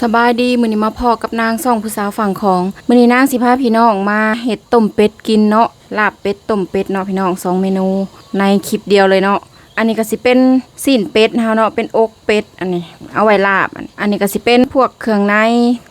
สบายดีมือนี้มาพอกับนางส่องผู้สาวฝั่งของมือนี้นางสิพาพี่น้องมาเห็ดต้มเป็ดกินเนาะลาบเป็ดต้มเป็ดเนาะพี่น้องสองเมนู ในคลิปเดียวเลยเนาะอันนี้ก็สิเป็นซีนเป็ดเฮาเนาะเป็นอกเป็ดอันนี้ เอาไว้ลาบอันอันนี้ก็สิเป็นพวกเครื่องใน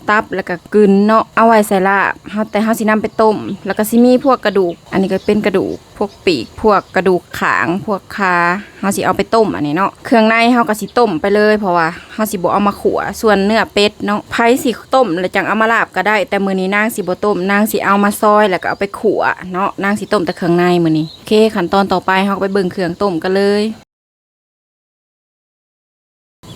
ตับแล้วก็กึนเนาะเอาไว้ใส่ลาบเฮาแต่เฮาสินำไปต้ม แล้วก็สิมีพวกกระดูก อันนี้ก็เป็นกระดูก พวกปีก พวกกระดูกขาง พวกขาเฮาสิเอาไปต้มอันนี้เนาะเครื่องในเฮาก็สิต้มไปเลยเพราะว่าเฮาสิบ่เอามาขัวส่วนเนื้อเป็ดเนาะไผสิต้มแล้วจังเอามาลาบก็ได้ แต่มื้อนี้นางสิบ่ต้มนางสิเอามาซอยแล้วก็เอาไปขัวเนาะนางสิต้มแต่เครื่องในมื้อนี้โอเคขั้นตอนต่อไปเฮาก็ไปเบิ่งเครื่องต้มกันเลย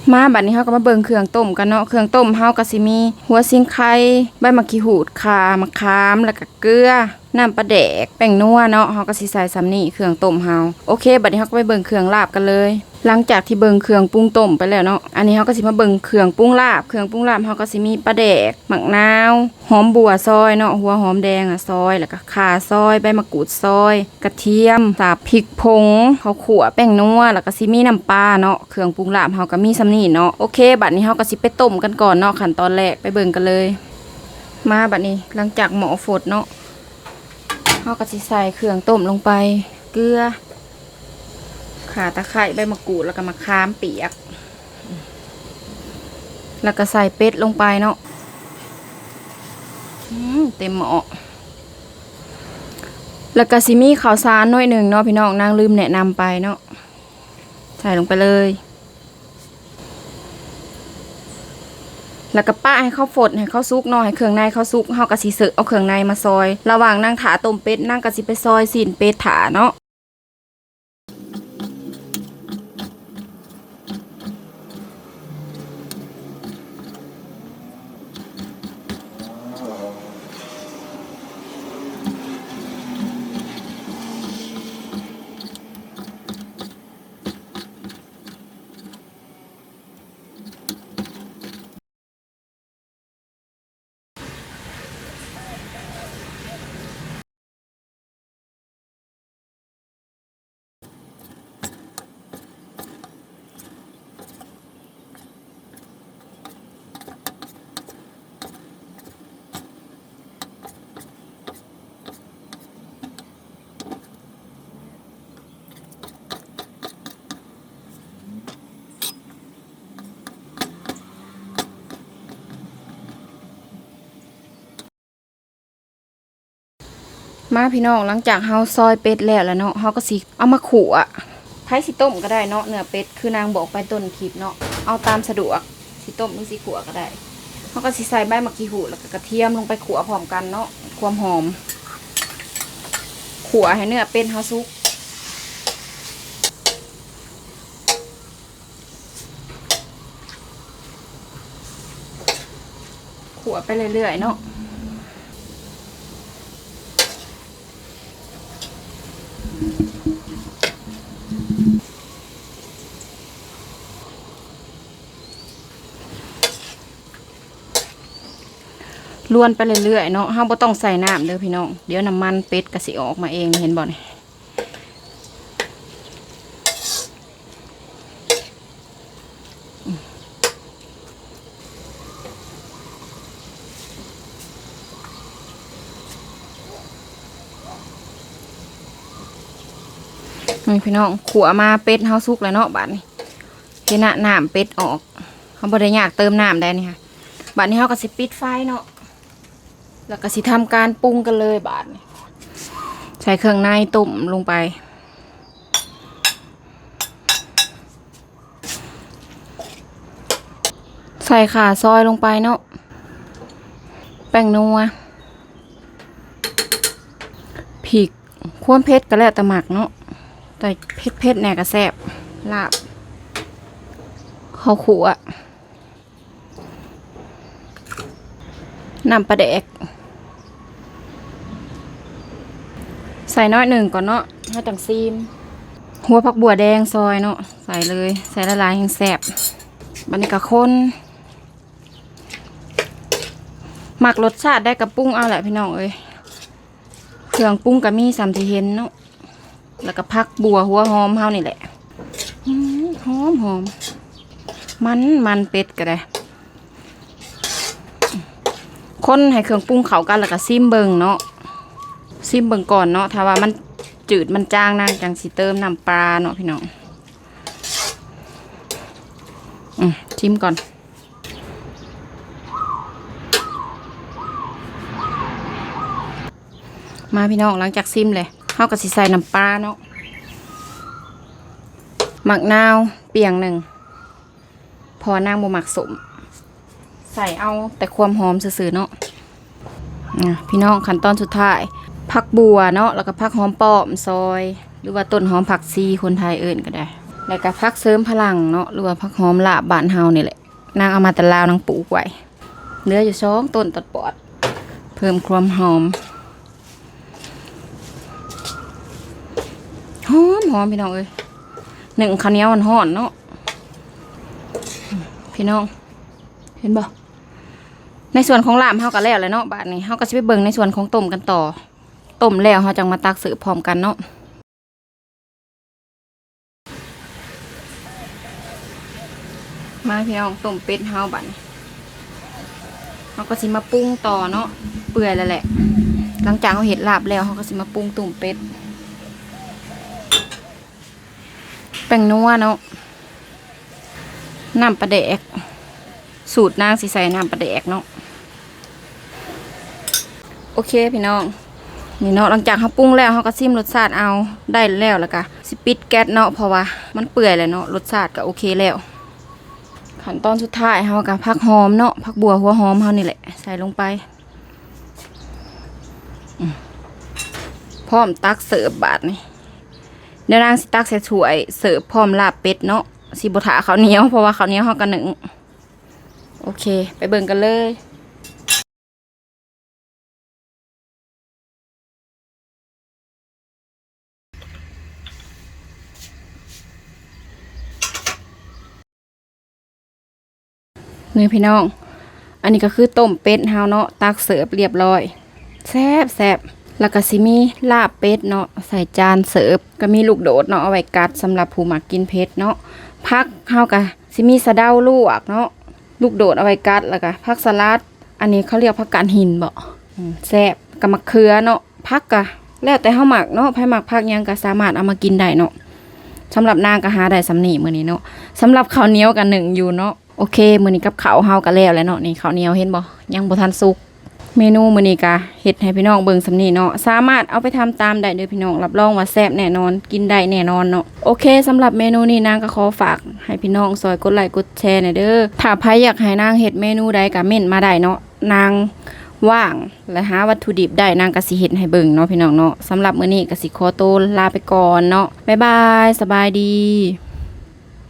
มาบัดนี้เฮาก็มาเบิ่งเครื่องต้มกันเนาะเครื่องต้มเฮาก็สิมี หัวซิงไข่ใบมะขีหูดข่ามะขามแล้วก็เกลือ น้ำปลาแดกแป้งนัวเนาะเฮาก็สิใส่ซ้ำนี่เครื่องต้มเฮาโอเคบัดนี้เฮาก็ไปเบิ่งเครื่องลาบกันเลย หลังจากที่เบิ่งเครื่องปรุงต้มไปแล้วเนาะอันนี้เฮาก็สิมาเบิ่งเครื่องปรุงลาบเครื่องปรุงลาบเฮาก็สิมีปลาแดกมะนาวหอมบัวซอยเนาะหัวหอมแดงอะซอยแล้วก็ข่าซอยใบมะกรูดซอย กระเทียมสาบพริกผงข้าวขั่วแป้งนัวแล้วก็สิมีน้ำปลาเนาะเครื่องปรุงลาบเฮาก็มีซ้ำนี่เนาะโอเคบัดนี้เฮาก็สิไปต้มกันก่อนเนาะขั้นตอนแรกไปเบิ่งกันเลย มาบัดนี้หลังจากหมอฝดเนาะ เฮาก็สิใส่เครื่องต้มลงไป เกลือข่าตะไคร้ใบมะกรูดแล้วก็มะขามเปียก แล้วก็ใส่เป็ดลงไปเนาะเต็มหม้อแล้วก็สิมีข้าวสารน่อยหนึ่งเนาะพี่น้องนางลืมแนะนำไปเนาะใส่ลงไปเลย แล้วก็ป้าให้เขาฝดให้เขาซุกเนาะให้เครื่องในเขาซุกเฮากะสิเสือเอาเครื่องในมาซอย ระหว่างนั่งถาต้มเป็ดนั่งกะสิไปซอยสินเป็ดถาเนาะ มาพี่น้องหลังจากเฮาซอยเป็ดแล้วแล้วเนาะเฮาก็สิเอามาขั่วไผสิต้มก็ได้เนาะเนื้อเป็ดคือนางบอกไปต้นคลิปเนาะเอาตามสะดวกสิต้มหรือสิขั่วก็ได้เฮาก็สิใส่ใบมะกรูแล้วก็กระเทียมลงไปขั่วพร้อมกันเนาะความหอมขั่วให้เนื้อเป็ดเฮาสุกขั่วไปเรื่อยๆเนาะ ลวนไปเรื่อยๆเนาะเฮาบ่ต้องใส่น้ำเด้อพี่น้อง เดี๋ยวน้ำมันเป็ดก็สิออกมาเองเห็นบ่นี่นี่พี่น้องขัวมาเป็ดเฮาสุกแล้วเนาะบัดนี้เห็นน่น้ำเป็ดออกเฮาบ่ได้อยากเติมน้ำได้นี่ค่ะบัดนี้เฮาก็สิปิดไฟเนาะ แล้วก็สิทำการปรุงกันเลยบาดนี้ใส่เครื่องในต้มลงไป ใส่ขาซอยลงไปเนาะแป้งนัวพริกความเผ็ดก็แล้วแต่หมักเนาะแต่เผ็ดเผ็ดแน่ก็แซ่บลาบข้าวขัวน้ำปลาแดก ใส่น้อยหนึ่งก่อนเนาะให้จังซีม หัวผักบัวแดงซอยเนาะใส่เลย ใส่ละลายแห้งแซ่บบันนี้กะคนหมักรสชาติได้กับปรุ้งเอาแหละพี่น้องเอ้ยเครื่องปรุงก็มีสามที่เห็นเนาะแล้วก็พักบัวหัวหอมเฮานี่แหละอืมหอมหอมมันมันเป็ดก็ได้คนให้เครื่องปรุงเข้ากันแล้วก็ซิมเบิงเนาะ ซิมเบิงก่อนเนาะถ้าว่ามันจืดมันจางนางจังสิเติมน้ำปลาเนาะพี่น้องอืมชิมก่อนมาพี่น้องหลังจากซิมเลยเฮาก็สิใส่น้ำปลาเนาะหมักนาวเปียงหนึ่ง พอนางบ่หมักสม ใส่เอาแต่ความหอมซื่อๆเนาะอะพี่น้องขั้นตอนสุดท้าย ผักบัวเนาะแล้วก็ผักหอมปอมซอย หรือว่าต้นหอมผักซีคนไทยเอิ่นก็ได้ แล้วก็ผักเสริมพลังเนาะหรือว่าผักหอมลาบบ้านเฮานี่แหละนางเอามาแต่ลาวนางปลูกไว้เหลืออยู่สองต้นตัดปอด เพิ่มความหอมหอมหอมพี่น้องเอ้ยหนึ่งข้าวเหนียวมันห่อนเนาะพี่น้อง เห็นบ่ในส่วนของลาบเฮาก็แล้วแหล้วเนาะบาดนี้เฮาก็สิไปเบิ่งในส่วนของต้มกันต่อ ต้มแล้วเฮาจังมาตักเสิร์ฟพร้อมกันเนาะมาพี่น้องต้มเป็ดเฮาบันเฮาก็สิมาปรุงต่อเนาะเปื่อยแล้วแหละ หลังจากเฮาเฮ็ดลาบแล้วเฮาก็สิมาปรุงตุ่มเป็ดแป้งนัวเนาะน้ำปลาแดก สูตรนางสิใส่น้ำปลาแดกเนาะโอเคพี่น้อง นี่เนาะหลังจากเขาปรุงแล้วเขาก็ซิมรสชาติเอาได้แล้วแล้วก็สิปิดแก๊สเนาะเพราะว่ามันเปื่อยแล้วเนาะรสชาติก็โอเคแล้วขั้นตอนสุดท้ายเขาก็ผักหอมเนาะผักบัวหัวหอมเขานี่แหละใส่ลงไปอืมพร้อมตักเสิร์ฟบาทนี่เดี๋ยวนางสิตักใส่ถ้วยเสิร์ฟพร้อมลาบเป็ดเนาะสิบถาข้าวเหนียวเพราะว่าข้าวเหนียวเขากันหนึ่งโอเค ไปเบิ่งกันเลย นี่พี่น้อง อันนี้ก็คือต้มเป็ดเฮาเนาะตักเสิร์ฟเรียบร้อยแซบแซบแล้วก็สิมีลาบเป็ดเนาะใส่จานเสิร์ฟก็มีลูกโดดเนาะเอาไว้กัดสำหรับผู้มักกินเผ็ดเนาะผักเฮาก็สิมีสะเดาลวกเนาะลูกโดดเอาไว้กัดแล้วก็ผักสลัด อันนี้เขาเรียกผักกาดหินบ่แซบกับมะเขือเนาะผักก็แล้วแต่เฮาหมักเนาะไผมักผักยังก็สามารถเอามากินได้เนาะสำหรับนางก็หาได้สำนีมื้อนี้เนาะสำหรับข้าวเหนียวกันหนึ่งอยู่เนาะ โอเคมื้อนี้กับข้าวเฮาก็แล้วแหล้วเนาะนี่ข้าวเหนียวเห็นบ่ยังบ่ทันสุก เมนูมื้อนี้กะเฮ็ดให้พี่น้องเบิ่งสำนีเนาะสามารถเอาไปทำตามได้เด้อพี่น้องรับรองว่าแซ่บแน่นอนกินได้แน่นอนเนาะโอเคสำหรับเมนูนี้นางก็ขอฝากให้พี่น้องซอยกดไลค์กดแชร์หน่อยเด้อถ้าใครอยากให้นางเฮ็ดเมนูใดก็เม่นมาได้เนาะนางว่างและหาวัตถุดิบได้นางก็สิเฮ็ดให้เบิ่งเนาะพี่น้องเนาะสำหรับมื้อนี้ก็สิขอตัวลาไปก่อนเนาะบ๊ายบาย สบายดี